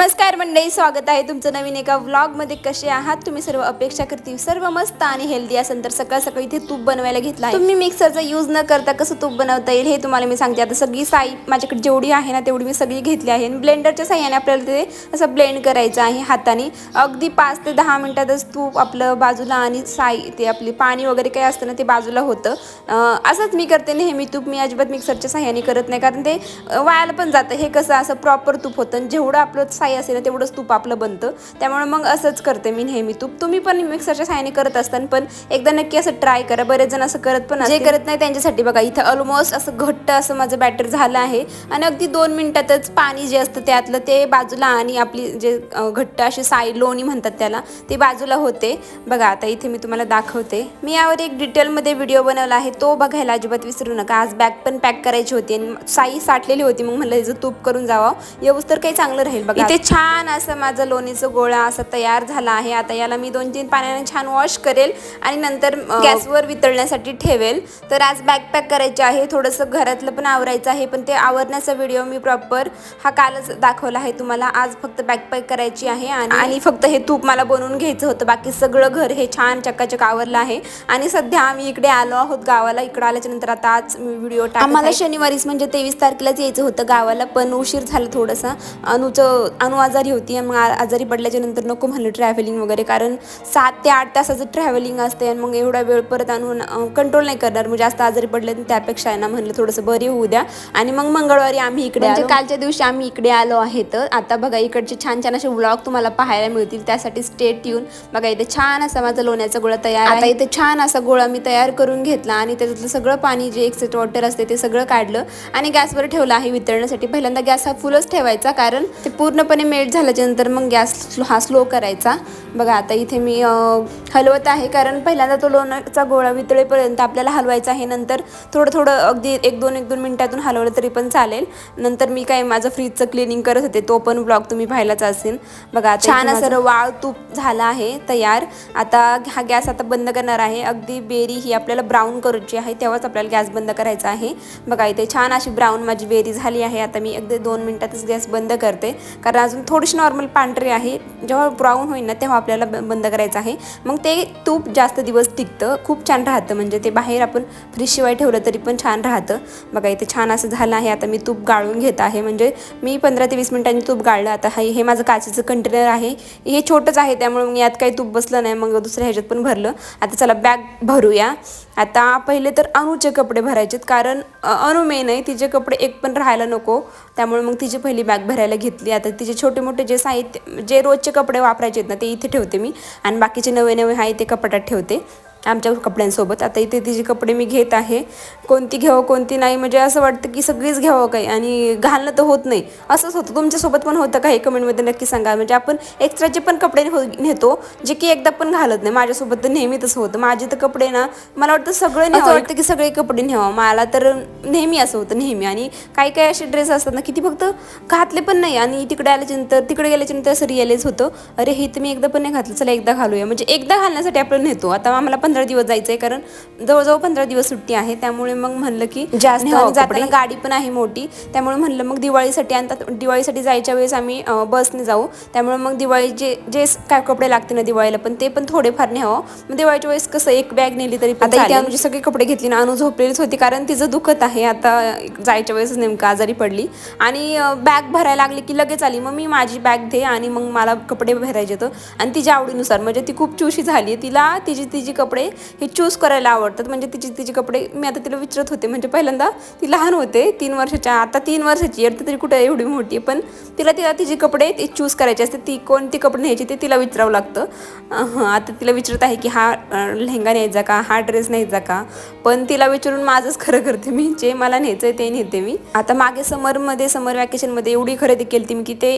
नमस्कार मंडळी स्वागत आहे तुमचं नवीन एका व्लॉगमध्ये कसे आहात? तुम्ही सर्व अपेक्षा करते सर्व मस्त आणि हेल्दी असेल तर सकाळ सकाळी इथे तूप बनवायला घेतला तुम्ही मिक्सरचा यूज न करता कसं तूप बनवता येईल हे तुम्हाला मी सांगते. आता सगळी साई माझ्याकडे जेवढी आहे ना तेवढी मी सगळी घेतली आहे. ब्लेंडरच्या साह्याने आपल्याला ते असं ब्लेंड करायचं आहे हाताने. अगदी पाच ते दहा मिनिटातच तूप आपलं बाजूला आणि साई ते आपली पाणी वगैरे काय असतं ना ते बाजूला होतं. असंच मी करते नेहमी तूप. मी अजिबात मिक्सरच्या साह्याने करत नाही. कारण ते वायाला पण जातं. हे कसं असं प्रॉपर तूप होतं. आणि जेवढं आपलं साई असेल ना तेवढंच तूप आपलं बनतं. त्यामुळे मग असंच करते मी नेहमी तूप. तुम्ही पण मिक्सरच्या साह्याने करत असताना पण एकदा नक्की असं ट्राय करा. बरेच जण असं करत पण जे करत नाही त्यांच्यासाठी बघा इथं ऑलमोस्ट असं घट्ट असं माझं बॅटर झालं आहे. आणि अगदी दोन मिनिटातच पाणी जे असतं त्यातलं ते बाजूला आणि आपली जे घट्ट अशी साई लोणी म्हणतात त्याला ते बाजूला होते. बघा आता इथे मी तुम्हाला दाखवते. मी यावर एक डिटेलमध्ये व्हिडिओ बनवला आहे. तो बघायला अजिबात विसरू नका. आज बॅग पण पॅक करायची होती आणि साई साठलेली होती. मग म्हणलं तूप करून जावं. येऊस तर काही चांगलं राहील. बघा इथे छान असं माझं लोणीचं गोळा असा तयार झाला आहे. आता याला मी दोन तीन पाण्याने छान वॉश करेल आणि नंतर अं, गॅसवर वितळण्यासाठी ठेवेल. तर आज बॅग पॅक करायचे आहे. थोडंसं घरातलं पण आवरायचं आहे. पण ते आवरण्याचा व्हिडिओ मी प्रॉपर हा कालच दाखवला आहे तुम्हाला. आज फक्त बॅग पॅक करायची आहे आणि आणि फक्त हे तूप मला बनवून घ्यायचं होतं. बाकी सगळं घर हे छान चकाचक आवरलं आहे. आणि सध्या आम्ही इकडे आलो आहोत गावाला. इकडे आल्याच्यानंतर आता आज मी व्हिडिओ आम्हाला शनिवारीच म्हणजे तेवीस तारखेलाच यायचं होतं गावाला पण उशीर झाला थोडासा. अनुचं अनु आजारी होती आणि मग आजारी पडल्याच्या नंतर नको म्हणलं ट्रॅव्हलिंग वगैरे. कारण सात ते आठ तासाचं ट्रॅव्हलिंग असते आणि मग एवढा वेळ परत आणून कंट्रोल नाही करणार. मग जास्त आजारी पडले तर त्यापेक्षा आहे ना म्हणलं थोडंसं बरी होऊ द्या. आणि मग मंगळवारी आम्ही इकडे म्हणजे कालच्या दिवशी आम्ही इकडे आलो आहे तर. आता बघा इकडचे छान छान असे व्लॉग तुम्हाला पाहायला मिळतील. त्यासाठी स्टेट येऊन बघा इथे छान असा माझा लोण्याचा गोळा तयार आता इथे छान असा गोळा मी तयार करून घेतला आणि त्याच्यातलं सगळं पाणी जे एक्सेट वॉटर असते ते सगळं काढलं आणि गॅसवर ठेवलं आहे वितळण्यासाठी. पहिल्यांदा गॅस हा फुलच ठेवायचा कारण ते पूर्णपणे मेल्ट झाल्याच्यानंतर मग गॅस हा स्लो करायचा. बघा आता इथे मी हलवत आहे. कारण पहिल्यांदा तो लोण्याचा गोळा वितळेपर्यंत आपल्याला हलवायचा आहे. नंतर थोडं थोडं अगदी एक दोन एक दोन मिनिटातून हलवलं तरी पण चालेल. नंतर मी काय माझं फ्रीजचं क्लिनिंग करत होते. तो पण ब्लॉग तुम्ही पाहिलाच असेल. बघा छान असं वाळ तूप झाला आहे तयार. आता हा गॅस आता बंद करणार आहे. अगदी बेरी ही आपल्याला ब्राऊन करायची आहे. तेव्हाच आपल्याला गॅस बंद करायचा आहे. बघा इथे छान अशी ब्राऊन माझी बेरी झाली आहे. आता मी अगदी दोन मिनिटातच गॅस बंद करते. कारण अजून थोडीशी नॉर्मल पांढरी आहे. जेव्हा ब्राऊन होईल ना तेव्हा आपल्याला ब- बंद करायचं आहे. मग ते तूप जास्त दिवस टिकतं. खूप छान राहतं. म्हणजे ते बाहेर आपण फ्रीजशिवाय ठेवलं तरी पण छान राहतं. बघा इथे छान असं झालं आहे. आता मी तूप गाळून घेत आहे. म्हणजे मी पंधरा ते वीस मिनिटांनी तूप गाळलं. आता हे हे माझं काचेचं कंटेनर आहे. हे छोटंच आहे. त्यामुळे मग यात काही तूप बसलं नाही. मग दुसऱ्या ह्याच्यात पण भरलं. आता चला बॅग भरूया. आता पहिले तर अनुचे कपडे भरायचेत कारण अणू अनु मेन आहे. तिचे कपडे एक पण राहायला नको. त्यामुळे मग तिची पहिली बॅग भरायला घेतली. आता तिचे छोटे मोठे जे साहित्य जे रोजचे कपडे वापरायचे आहेत ना ते इथे ठेवते मी. आणि बाकीचे नवे नवे आहे ते कपाटात ठेवते. आमच्या कपड्यांसोबत. आता इथे तिची कपडे मी घेत आहे. कोणती घ्यावं कोणती नाही म्हणजे असं वाटतं की सगळीच घ्यावं काही. आणि घालणं तर होत नाही. असंच होतं. तुमच्यासोबत पण होतं काही कमेंटमध्ये नक्की सांगा. म्हणजे आपण एक्स्ट्राचे पण कपडे हो नेतो जे की एकदा पण घालत नाही. माझ्यासोबत तर नेहमी तसं होतं. माझे तर कपडे ना मला वाटतं सगळे असं वाटतं की सगळे कपडे न्यावं. मला तर नेहमी असं होतं नेहमी. आणि काही काही असे ड्रेस असतात ना की ती फक्त घातले पण नाही. आणि तिकडे आल्याच्यानंतर तिकडे गेल्याच्यानंतर असं रिअलाइज होतं. अरे हे तर मी एकदा पण नाही घातलं. चला एकदा घालूया. म्हणजे एकदा घालण्यासाठी आपण नेतो. आता आम्हाला पंधरा दिवस जायचं आहे कारण जवळजवळ पंधरा दिवस सुट्टी आहे. त्यामुळे मग म्हणलं की जास्त जाताना गाडी पण आहे मोठी. त्यामुळे म्हणलं मग दिवाळीसाठी आणि आता दिवाळीसाठी जायच्या वेळेस आम्ही बसने जाऊ. त्यामुळे मग दिवाळी जे जे काय कपडे लागते ना दिवाळीला पण ते पण थोडेफार न्यावं. मग दिवाळीच्या वेळेस कसं एक बॅग नेली तरी आता इथे सगळे कपडे घेतली ना अनु झोपलेलीच होती कारण तिचं दुखत आहे. आता जायच्या वेळेस नेमकं आजारी पडली. आणि बॅग भरायला लागली की लगेच आली. मग मी माझी बॅग दे आणि मग मला कपडे भरायचे होतं. आणि तिच्या आवडीनुसार म्हणजे ती खूप चुशी झाली. तिला तिची तिची कपडे हे चूज करायला आवडतात. म्हणजे तिची तिची कपडे मी आता तिला विचारत होते. म्हणजे पहिल्यांदा ती लहान होते तीन वर्षाच्या आता तीन वर्षाची आहे तर तरी कुठे एवढी मोठी पण तिला तिला तिची कपडे ते चूज करायचे असते. ती कोणती कपडे न्यायची ते तिला विचारावं लागतं. अहं, आता तिला विचारत आहे की हा लेहंगा न्यायचा का? हा ड्रेस न्यायचा का? पण तिला विचारून माझंच खरं करते मी. जे मला न्यायचं आहे ते नेते मी. आता मागे समरमध्ये समर वॅकेशनमध्ये एवढी खरेदी केली ती मी की ते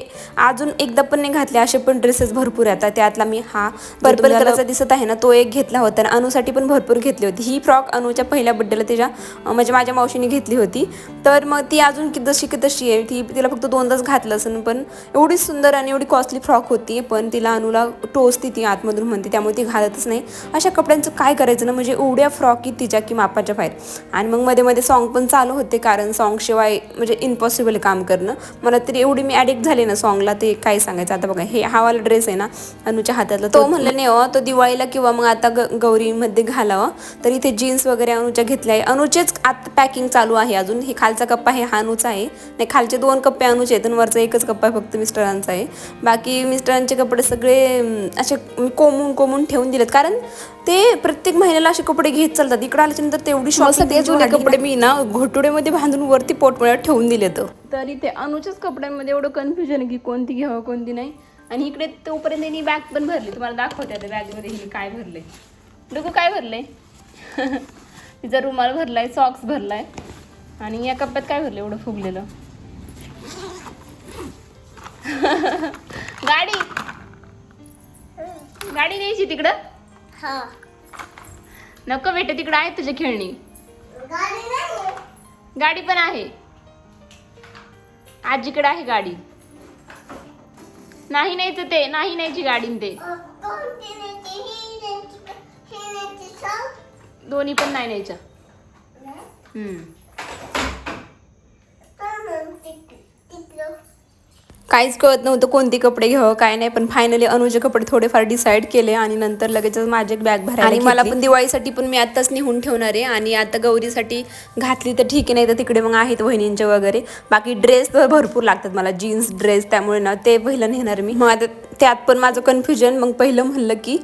अजून एकदा पण नाही घातले असे पण ड्रेसेस भरपूर आहेत. आता त्यातला मी हा पर्पल कलरचा दिसत आहे ना तो एक घेतला होता. अनुसाठी पण भरपूर घेतली होती. ही फ्रॉक अनुच्या पहिल्या बड्डेला तिच्या म्हणजे माझ्या मावशीने घेतली होती. तर मग ती अजून की जशी की तशी आहे. ती तिला फक्त दोनदाच घातलं असेल पण एवढी सुंदर आणि एवढी कॉस्टली फ्रॉक होती पण तिला अनुला टोचती ती आतमधून म्हणते त्यामुळे ती घालतच नाही. अशा कपड्यांचं काय करायचं ना म्हणजे एवढ्या फ्रॉक की तिच्या की मापाच्या बाहेर. आणि मग मध्ये मध्ये सॉन्ग पण चालू होते कारण सॉन्गशिवाय म्हणजे इम्पॉसिबल काम करणं. मला तरी एवढी मी ॲडिक्ट झाले ना सॉन्गला ते काय सांगायचं? आता बघा हे हा वाला ड्रेस आहे ना अनुच्या हातातला. तो म्हणलं नाही हो तो दिवाळीला किंवा मग आता ग गौरीमध्ये घालावं. तर इथे जीन्स वगैरे अनुच्या घेतल्या आहे. अनुचेच आत पॅकिंग चालू आहे अजून. हे खालचा कप्पा आहे हा अनुचा आहे. नाही खालचे दोन कप्पे अनुचे आहेत आणि वरचा एकच कप्पा आहे फक्त मिस्टरांचा आहे. बाकी मिस्टरांचे कपडे सगळे असे कोमून कोमून ठेवून दिलेत. कारण ते प्रत्येक महिन्याला असे कपडे घेत चालतात. इकडे आल्याच्यानंतर तेवढी शॉपिंग ते जुने कपडे मी ना घोटुड्यामध्ये बांधून वरती पोटमळ्यात ठेवून दिले तर ते अनुच्याच कपड्यांमध्ये एवढं कन्फ्युजन आहे की कोणती घ्यावं कोणती नाही. आणि इकडे तोपर्यंत त्यांनी बॅग पण भरली. तुम्हाला दाखवते आता बॅगमध्ये काय भरले डुगू काय भरले तिचा रुमाल भरलाय सॉक्स भरलाय. आणि या कप्प्यात काय भरलं एवढं फुगलेलं? गाडी. गाडी न्यायची तिकडं? हा. नको बेटे तिकडं आहे तुझी खेळणी. गाडी गाडी पण आहे. आजीकडे आहे गाडी. नाही न्यायचं ते नाही न्यायची गाडीन ते. दोन्ही पण नाही न्यायच्या. काहीच कळत नव्हतं कोणते कपडे घ्यावं काय नाही पण फायनली अनुजे कपडे थोडेफार डिसाईड केले आणि नंतर लगेच माझे बॅग भरायला आणि मला पण दिवाळीसाठी पण मी आत्ताच निघून ठेवणार आहे आणि आता गौरीसाठी घातली तर ठीक आहे नाही तर तिकडे मग आहेत वहिनींचे वगैरे. बाकी ड्रेस तर भरपूर लागतात मला जीन्स ड्रेस त्यामुळे ना ते पहिलं नेणार मी. मग आता त्यात पण माझं कन्फ्युजन मग पहिलं म्हणलं की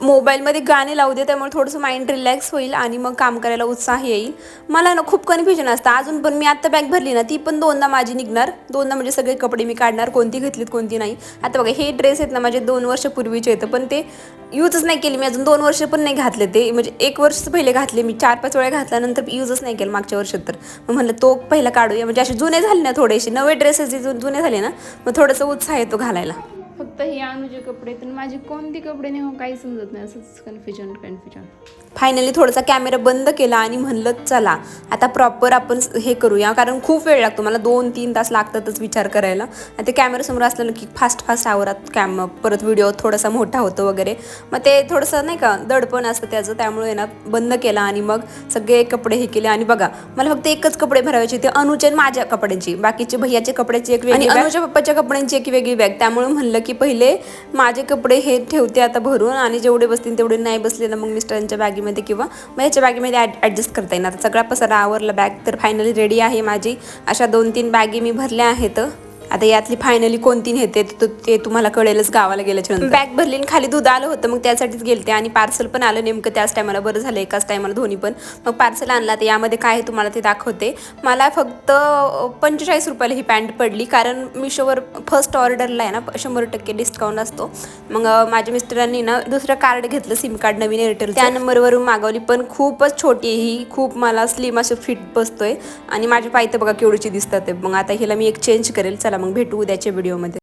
मोबाईलमध्ये गाणे लावू दे त्यामुळे थोडंसं माइंड रिलॅक्स होईल आणि मग काम करायला उत्साह येईल. मला ना खूप कन्फ्युजन असतं. अजून पण मी आत्ता बॅग भरली ना ती पण दोनदा माझी निघणार. दोनदा म्हणजे सगळे कपडे मी काढणार कोणती घेतलीत कोणती नाही. आता बघा हे ड्रेस आहेत ना माझे दोन वर्षापूर्वीचे आहेत पण ते यूजच नाही केले मी. अजून दोन वर्ष पण नाही घातले ते. म्हणजे एक वर्ष पहिले घातले मी. चार पाच वेळा घातल्यानंतर यूजच नाही केलं मागच्या वर्षात तर. मग म्हणलं तो पहिला काढूया. म्हणजे असे जुने झाले ना थोडेसे. नवे ड्रेसेस जे जुने झाले ना मग थोडंसं उत्साह येतो घालायला. फक्त हे अनुजे कपडे तर माझे कोणते कपडे नाही हो काही समजत नाही. असंच कन्फ्युजन कन्फ्युजन फायनली थोडासा कॅमेरा बंद केला आणि म्हणलं चला आता प्रॉपर आपण हे करूया. कारण खूप वेळ लागतो. मला दोन तीन तास लागतातच विचार करायला. आणि ते कॅमेरासमोर असलं की फास्ट फास्ट आवरात कॅम परत व्हिडिओ थोडासा मोठा होतो वगैरे. मग ते थोडंसं नाही का दडपण असतं त्याचं. त्यामुळे ना बंद केला आणि मग सगळे कपडे हे केले. आणि बघा मला फक्त एकच कपडे भरायचे ते अनुचे आणि माझ्या कपड्यांची. बाकीचे भैयाचे कपड्याची एक वेगळी आणि अनुच्या पप्पाच्या कपड्यांची एक वेगळी बॅग त्यामुळे म्हणलं की पहिले माझे कपडे हे ठेवते आता भरून आणि जेवढे बसतील तेवढे नाही बसले ना मग मिस्टरांच्या बॅगेमध्ये किंवा मग याच्या बॅगेमध्ये ॲडजस्ट करता येईल. आता सगळा पसारा आवरला बॅग तर फायनली रेडी आहे माझी. अशा दोन तीन बॅगी मी भरल्या आहेत. आता यातली फायनली कोणती नेते त- ते तुम्हाला कळेलच गावाला गेल्याच्या बॅग भरली आणि खाली दूध आलं होतं मग त्यासाठीच गेलते. आणि पार्सल पण आलं नेमकं त्याच टायमाला बरं झालं एकाच टायमाला दोन्ही पण. मग पार्सल आणला तर यामध्ये काय आहे तुम्हाला ते दाखवते. मला फक्त पंचेचाळीस रुपयाला ही पॅन्ट पडली कारण मिशोवर फर्स्ट ऑर्डरला आहे ना शंभर टक्के डिस्काउंट असतो. मग माझ्या मिस्टरांनी ना दुसरं कार्ड घेतलं सिम कार्ड नवीन एअरटेल त्या नंबरवरून मागवली पण खूपच छोटी आहे ही. खूप मला स्लिम असं फिट बसतोय. आणि माझे पाय तर बघा केवढीची दिसतात. मग आता हिला मी एक चेंज करेल चला मग भेटू उद्याच्या व्हिडिओमध्ये